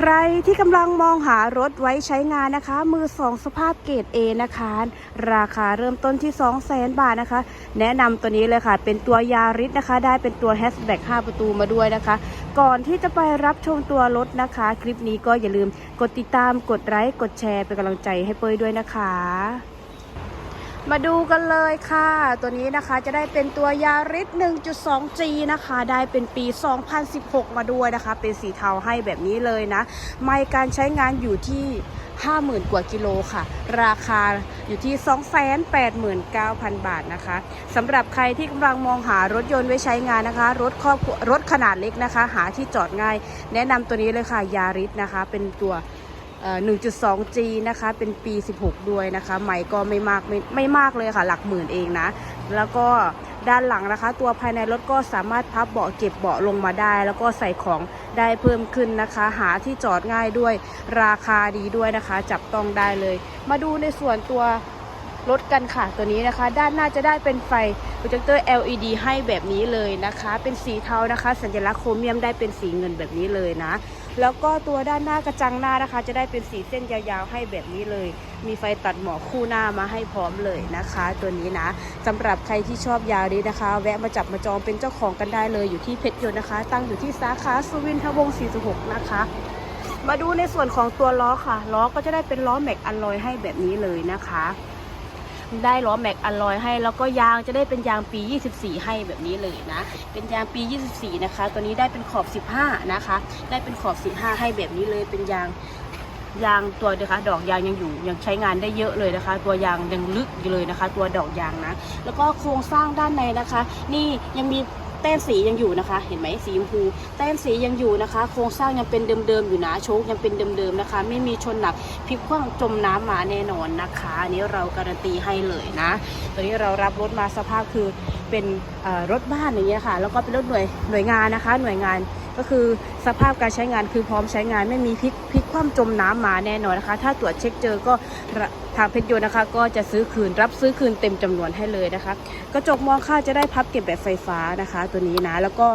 ใครที่กำลังมองหารถไว้ใช้งานนะคะ มือสองสภาพเกรด A นะคะ ราคาเริ่มต้นที่ 2 0 0แสนบาทนะคะ แนะนำตัวนี้เลยค่ะ เป็นตัวยาริสนะคะ ได้เป็นตัวแฮชแบ็ก5ประตูมาด้วยนะคะ ก่อนที่จะไปรับชมตัวรถนะคะ คลิปนี้ก็อย่าลืมกดติดตามกดไลค์กดแชร์เป็นกำลังใจให้เป้ยด้วยนะคะ มาดูกันเลยค่ะ ตัวนี้นะคะจะได้เป็นตัวยาริส 1.2G นะคะ ได้เป็นปี 2016 มาด้วยนะคะ เป็นสีเทาให้แบบนี้เลยนะ ไม่การใช้งานอยู่ที่ 50,000 กว่ากิโลค่ะ ราคาอยู่ที่ 289,000 บาทนะคะสำหรับใครที่กำลังมองหารถยนต์ไว้ใช้งานนะคะ รถครอบรถขนาดเล็กนะคะ หาที่จอดง่าย แนะนำตัวนี้เลยค่ะยาริสนะคะ เป็นตัว 1.2G นะคะ เป็นปี 16 ด้วยนะคะ ใหม่ก็ไม่มากไม่ไม่มากเลยค่ะ หลักหมื่นเองนะ แล้วก็ด้านหลังนะคะ ตัวภายในรถก็สามารถพับเบาะเก็บเบาะลงมาได้ แล้วก็ใส่ของได้เพิ่มขึ้นนะคะ หาที่จอดง่ายด้วยราคาดีด้วยนะคะ จับต้องได้เลย มาดูในส่วนตัวรถกันค่ะตัวนี้นะคะ ด้านหน้าจะได้เป็นไฟโปรเจคเตอร์ LED ให้แบบนี้เลยนะคะ เป็นสีเทานะคะ สัญลักษณ์โครเมียมได้เป็นสีเงินแบบนี้เลยนะ แล้วก็ตัวด้านหน้ากระจังหน้านะคะ จะได้เป็นสีเส้นยาวๆให้แบบนี้เลย มีไฟตัดหมอกคู่หน้ามาให้พร้อมเลยนะคะ ตัวนี้นะสำหรับใครที่ชอบยารินะคะ แวะมาจับมาจองเป็นเจ้าของกันได้เลยอยู่ที่เพชรยนต์นะคะ ตั้งอยู่ที่สาขาสุวินทวงศ์46 นะคะมาดูในส่วนของตัวล้อค่ะ ล้อก็จะได้เป็นล้อแม็กอัลลอยให้แบบนี้เลยนะคะ ได้ล้อแม็กอัลลอยให้ แล้วก็ยางจะได้เป็นยางปี 24 ให้แบบนี้เลยนะ เป็นยางปี 24 นะคะ ตัวนี้ได้เป็นขอบ 15 นะคะ ได้เป็นขอบ 15 ให้แบบนี้เลย เป็นยางยางตัวนะคะดอกยางยังอยู่ยังใช้งานได้เยอะเลยนะคะ ตัวยางยังลึกอยู่เลยนะคะ ตัวดอกยางนะ แล้วก็โครงสร้างด้านในนะคะ นี่ยังมี แต้มสียังอยู่นะคะ เห็นไหมสีชมพู แต้มสียังอยู่นะคะ โครงสร้างยังเป็นเดิมๆอยู่นะโชคยังเป็นเดิมๆนะคะ ไม่มีชนหนักพลิกคว่ำจมน้ำมาแน่นอนนะคะอันนี้เราการันตีให้เลยนะตอนนี้เรารับรถมาสภาพคือเป็นรถบ้านอย่างเงี้ยค่ะ แล้วก็เป็นรถหน่วยหน่วยงานนะคะ หน่วยงานก็คือ สภาพการใช้งานคือพร้อมใช้งานไม่มีพลิกพลิกคว่ำจมน้ำมาแน่นอนนะคะ ถ้าตรวจเช็คเจอก็ทางเพชรยนต์นะคะ ก็จะซื้อคืนรับซื้อคืนเต็มจำนวนให้เลยนะคะ กระจกมองข้าจะได้พับเก็บแบบไฟฟ้านะคะ ตัวนี้นะแล้วก็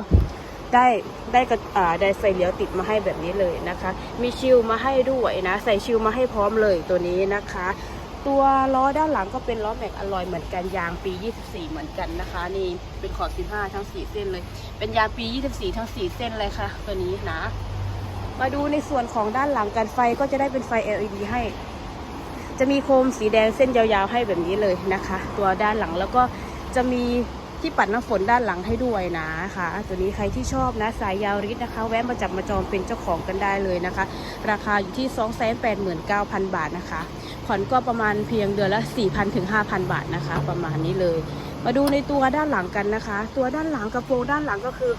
ได้ได้กระอ่าได้ไฟเลี้ยวติดมาให้แบบนี้เลยนะคะ มีชิลมาให้ด้วยนะ ใส่ชิลมาให้พร้อมเลยตัวนี้นะคะ ตัวล้อด้านหลังก็เป็นล้อแม็กอลลอยเหมือนกันยางปี 24 เหมือนกันนะคะ นี่เป็นขอบ15 ทั้ง 4 เส้นเลย เป็นยางปี 24 ทั้ง 4 เส้นเลยค่ะ ตัวนี้นะ มาดูในส่วนของด้านหลังกันไฟก็จะได้เป็นไฟ LED ให้ จะมีโคมสีแดงเส้นยาวๆให้แบบนี้เลยนะคะ ตัวด้านหลังแล้วก็จะมีที่ปัดน้ำฝนด้านหลังให้ด้วยนะคะตัวนี้ใครที่ชอบนะสายยาวริดนะคะ แวะมาจับมาจองเป็นเจ้าของกันได้เลยนะคะ ราคาอยู่ที่ 289,000 บาทนะคะ ผ่อนก็ประมาณเพียงเดือนละ 4,000ถึง5,000 บาทนะคะ ประมาณนี้เลย มาดูในตัวด้านหลังกันนะคะ ตัวด้านหลังกระโปรงด้านหลังก็คือ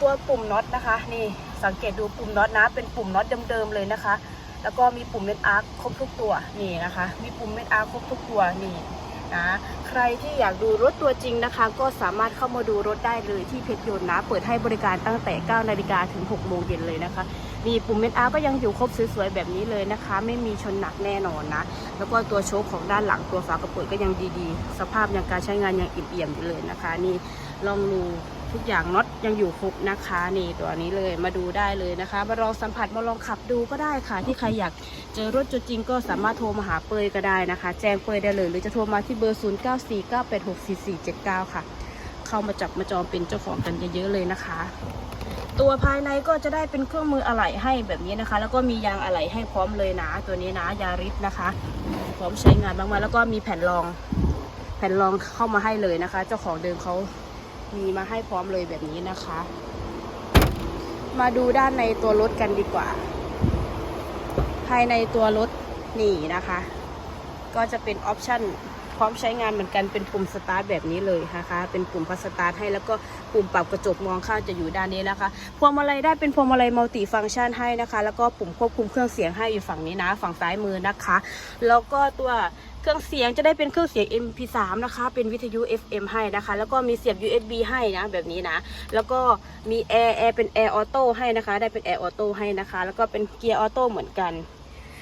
ตัวปุ่มน็อตนะคะ นี่สังเกตดูปุ่มน็อตนะ เป็นปุ่มน็อตเดิมๆเลยนะคะ แล้วก็มีปุ่มเม็ดอาร์คครบทุกตัวนี่นะคะ มีปุ่มเม็ดอาร์คครบทุกตัวนี่ นะใครที่อยากดูรถตัวจริงนะคะ ก็สามารถเข้ามาดูรถได้เลยที่เพชรยนต์นะ เปิดให้บริการตั้งแต่9นาฬิกาถึง6โมงเย็นเลยนะคะ มีปุ่มเมนอาร์ก็ยังอยู่ครบสวยๆแบบนี้เลยนะคะ ไม่มีชนหนักแน่นอนนะ แล้วก็ตัวโชคของด้านหลังตัวฝากระโปรงก็ยังดีๆ สภาพยังการใช้งานยังอิ่มเอี่ยมอยู่เลยนะคะ นี่ลองดู ทุกอย่างน็อตยังอยู่ครบนะคะนี่ตัวนี้เลยมาดูได้เลยนะคะ มาลองสัมผัสมาลองขับดูก็ได้ค่ะ ที่ใครอยากเจอรถจริงก็สามารถโทรมาหาเปยก็ได้นะคะ แจ้งเปยได้เลย หรือจะโทรมาที่เบอร์ 0949864479 ค่ะ เข้ามาจับมาจองเป็นเจ้าของกันเยอะๆเลยนะคะ ตัวภายในก็จะได้เป็นเครื่องมืออะไหล่ให้แบบนี้นะคะ แล้วก็มียางอะไหล่ให้พร้อมเลยนะ ตัวนี้นะยาริสนะคะ พร้อมใช้งานมากๆแล้วก็มีแผ่นรองแผ่นรองเข้ามาให้เลยนะคะ เจ้าของเดิมเขา มีมาให้พร้อมเลยแบบนี้นะคะ มาดูด้านในตัวรถกันดีกว่า ภายในตัวรถนี่นะคะ ก็จะเป็นออปชั่น ร้อมใช้งานเหมือนกันเป็นปุ่มสตาร์ทแบบนี้เลยนะคะ เป็นปุ่มพัสตาร์ทให้แล้วก็ปุ่มปรับกระจกมองข้างจะอยู่ด้านนี้นะคะพวงมาลัยได้เป็นพวงมาลัยมัลติฟังก์ชันให้นะคะ แล้วก็ปุ่มควบคุมเครื่องเสียงให้อยู่ฝั่งนี้นะ ฝั่งซ้ายมือนะคะ แล้วก็ตัวเครื่องเสียงจะได้เป็นเครื่องเสียง MP3 นะคะ เป็นวิทยุ FM ให้นะคะ แล้วก็มีเสียบ USB ให้นะ แบบนี้นะ แล้วก็มีแอร์แอร์เป็นแอร์ออโต้ให้นะคะ ได้เป็นแอร์ออโต้ให้นะคะ แล้วก็เป็นเกียร์ออโต้เหมือนกัน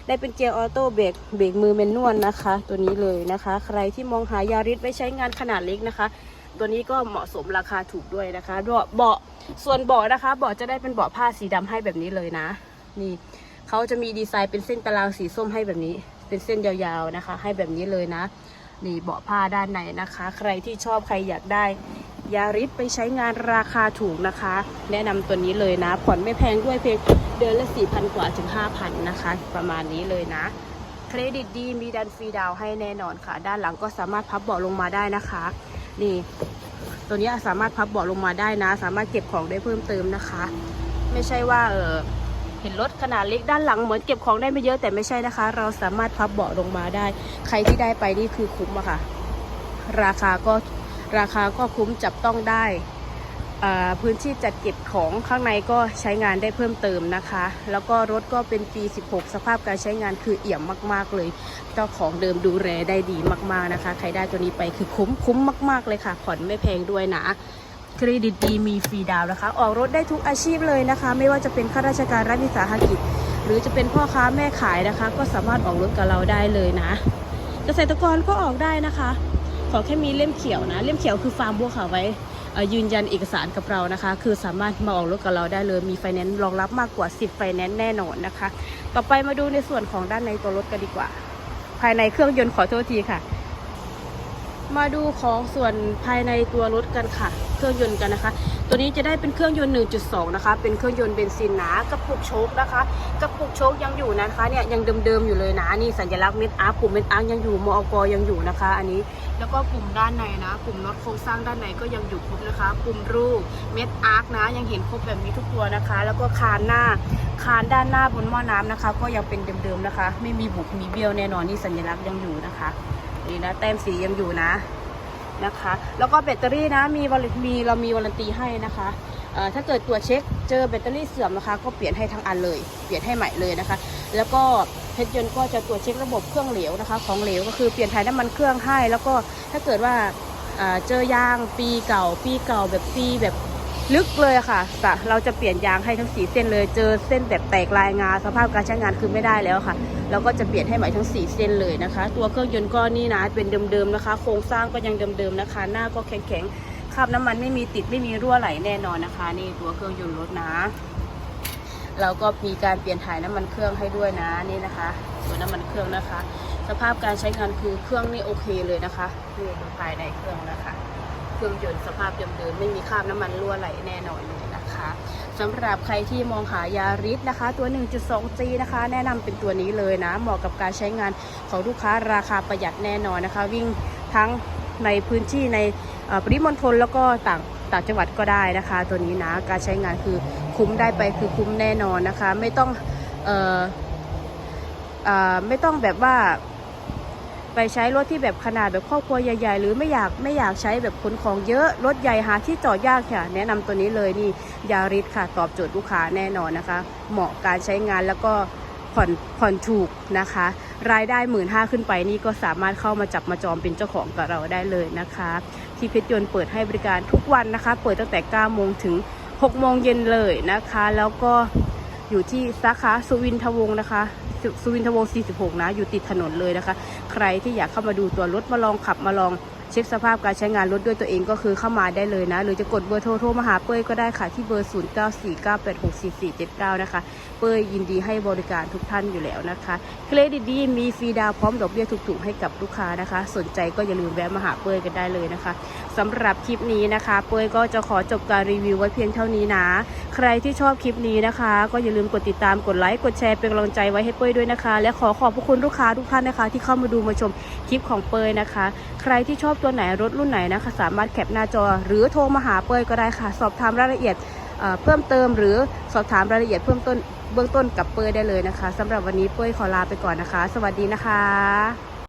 ได้เป็นเกียร์ออโต้เบรกเบรกมือเมนนวลนะคะ ตัวนี้เลยนะคะ ใครที่มองหายาริสไว้ใช้งานขนาดเล็กนะคะ ตัวนี้ก็เหมาะสมราคาถูกด้วยนะคะเบาะเบาะส่วนเบาะนะคะเบาะจะได้เป็นเบาะผ้าสีดำให้แบบนี้เลยนะ นี่เขาจะมีดีไซน์เป็นเส้นตารางสีส้มให้แบบนี้ เป็นเส้นยาวๆนะคะ ให้แบบนี้เลยนะนี่เบาะผ้าด้านในนะคะ ใครที่ชอบใครอยากได้ ยาริสไปใช้งานราคาถูกนะคะ แนะนำตัวนี้เลยนะ ผ่อนไม่แพงด้วยเพียงเดือนละ 4,000 กว่าถึง 5,000 นะคะ ประมาณนี้เลยนะ เครดิตดีมีดันฟรีดาวให้แน่นอนค่ะ ด้านหลังก็สามารถพับเบาะลงมาได้นะคะ นี่ ตัวนี้สามารถพับเบาะลงมาได้นะ สามารถเก็บของได้เพิ่มเติมนะคะ ไม่ใช่ว่าเออเห็นรถขนาดเล็กด้านหลังเหมือนเก็บของได้ไม่เยอะแต่ไม่ใช่นะคะ เราสามารถพับเบาะลงมาได้ ใครที่ได้ไปนี่คือคุ้มอะค่ะ ราคาก็ ราคาก็คุ้มจับต้องได้พื้นที่จัดเก็บของข้างในก็ใช้งานได้เพิ่มเติมนะคะ แล้วก็รถก็เป็นปี 16 สภาพการใช้งานคือเอี่ยมมาก ๆ เลย เจ้าของเดิมดูแลได้ดีมาก ๆ นะคะ ใครได้ตัวนี้ไปคือคุ้มคุ้มมาก ๆ เลยค่ะ ผ่อนไม่แพงด้วยนะ เครดิตดีมีฟรีดาวนะคะ ออกรถได้ทุกอาชีพเลยนะคะ ไม่ว่าจะเป็นข้าราชการรัฐวิสาหกิจ หรือจะเป็นพ่อค้าแม่ขายนะคะ ก็สามารถออกรถกับเราได้เลยนะ เกษตรกรก็ออกได้นะคะ ขอแค่มีเล่มเขียวนะ เล่มเขียวคือฟาร์มบัวขาวไว้ยืนยันเอกสารกับเรานะคะ คือสามารถมาออกรถกับเราได้เลย มีไฟแนนซ์รองรับมากกว่า 10 ไฟแนนซ์แน่นอนนะคะ ต่อไปมาดูในส่วนของด้านในตัวรถกันดีกว่า ภายในเครื่องยนต์ขอโทษทีค่ะ มาดูของส่วนภายในตัวรถกันค่ะ เครื่องยนต์กันนะคะ ตัวนี้จะได้เป็นเครื่องยนต์ 1.2 นะคะ เป็นเครื่องยนต์เบนซินหนากระปุกโชคนะคะกระปุกโชคยังอยู่นะคะเนี่ยยังเดิมๆอยู่เลยนะนี่สัญลักษณ์เม็ดอาร์ปุ่มเม็ดอาร์ยังอยู่มอกยังอยู่นะคะ อันนี้แล้วก็ปุ่มด้านในนะปุ่มน็อตโครงสร้างด้านในก็ยังอยู่ครบนะคะปุ่มรูปเม็ดอาร์นะ ยังเห็นครบแบบนี้ทุกตัวนะคะ แล้วก็คานหน้าคานด้านหน้าบนหม้อน้ำนะคะ ก็ยังเป็นเดิมๆนะคะ ไม่มีบุกมีเบี้ยวแน่นอนนี่สัญลักษณ์ยังอยู่นะคะ นี่นะแต้มสียังอยู่นะนะคะ แล้วก็แบตเตอรี่นะมีวมีเรามีวารันตีให้นะคะถ้าเกิดตรวจเช็คเจอแบตเตอรี่เสื่อมนะคะ ก็เปลี่ยนให้ทั้งอันเลย เปลี่ยนให้ใหม่เลยนะคะ แล้วก็เพชรยนต์ก็จะตรวจเช็คระบบเครื่องเหลวนะคะ ของเหลวก็คือเปลี่ยนถ่ายน้ำมันเครื่องให้ แล้วก็ถ้าเกิดว่าเจอยางปีเก่า ปีเก่าแบบปีแบบ ลึกเลยค่ะจะเราจะเปลี่ยนยางให้ทั้งสีเส้นเลย เจอเส้นแบบแตกลายงา สภาพการใช้งานคือไม่ได้แล้วค่ะ เราก็จะเปลี่ยนให้ใหม่ทั้ง 4 เส้นเลยนะคะ ตัวเครื่องยนต์ก็นี่นะ เป็นเดิมๆนะคะ โครงสร้างก็ยังเดิมๆนะคะ หน้าก็แข็งๆ คราบน้ำมันไม่มีติดไม่มีรั่วไหลแน่นอนนะคะ นี่ตัวเครื่องยนต์รถนะ เราก็มีการเปลี่ยนถ่ายน้ำมันเครื่องให้ด้วยนะ นี่นะคะ ตัวน้ำมันเครื่องนะคะ สภาพการใช้งานคือเครื่องนี่โอเคเลยนะคะนี่ดูภายในเครื่องนะคะ เครื่องยนต์สภาพเดิมๆไม่มีคราบน้ำมันรั่วไหลแน่นอนเลยนะคะสำหรับใครที่มองหายาริสนะคะ ตัว 1.2G นะคะ แนะนำเป็นตัวนี้เลยนะ เหมาะกับการใช้งานของลูกค้าราคาประหยัดแน่นอนนะคะ วิ่งทั้งในพื้นที่ในปริมณฑลแล้วก็ต่างต่างจังหวัดก็ได้นะคะ ตัวนี้นะการใช้งานคือคุ้มได้ไปคือคุ้มแน่นอนนะคะ ไม่ต้องอออไม่ต้องแบบว่า ไปใช้รถที่แบบขนาดแบบครอบครัวใหญ่ ๆ หรือไม่อยากไม่อยากใช้แบบขนของเยอะรถใหญ่หาที่จอดยากค่ะ แนะนำตัวนี้เลยนี่ยาริสค่ะ ตอบโจทย์ลูกค้าแน่นอนนะคะ เหมาะการใช้งานแล้วก็ผ่อนผ่อนถูกนะคะ รายได้หมื่นห้าขึ้นไปนี่ก็สามารถเข้ามาจับมาจองเป็นเจ้าของกับเราได้เลยนะคะที่เพชรยนต์เปิดให้บริการทุกวันนะคะ เปิดตั้งแต่9โมงถึง6โมงเย็นเลยนะคะ แล้วก็อยู่ที่สาขาสุวินทวงศ์นะคะ สุวินทวงศ์46 นะ อยู่ติดถนนเลยนะคะ ใครที่อยากเข้ามาดูตัวรถมาลองขับมาลองเช็คสภาพการใช้งานรถด้วยตัวเองก็คือเข้ามาได้เลยนะ หรือจะกดเบอร์โทรโทรมาหาเป้ยก็ได้ค่ะ ที่เบอร์ 0949864479 นะคะ เป้ยยินดีให้บริการทุกท่านอยู่แล้วนะคะ เครดิตดีมีฟรีดาวพร้อมดอกเบี้ยถูกๆให้กับลูกค้านะคะ สนใจก็อย่าลืมแวะมาหาเป้ยกันได้เลยนะคะ สำหรับคลิปนี้นะคะ เป้ยก็จะขอจบการรีวิวไว้เพียงเท่านี้นะ ใครที่ชอบคลิปนี้นะคะ ก็อย่าลืมกดติดตามกดไลค์กดแชร์เป็นกำลังใจไว้ให้เป้ยด้วยนะคะ และขอขอบพระคุณลูกค้าทุกท่านนะคะ ที่เข้ามาดูมาชมคลิปของเป้ยนะคะ ใครที่ชอบตัวไหนรถรุ่นไหนนะคะ สามารถแคปหน้าจอ หรือโทรมาหาเป้ยก็ได้ค่ะ สอบถามรายละเอียดเพิ่มเติมหรือสอบถามรายละเอียดเพิ่มต้นเบื้องต้นกับเป้ยได้เลยนะคะสำหรับวันนี้เป้ยขอลาไปก่อนนะคะ สวัสดีนะคะ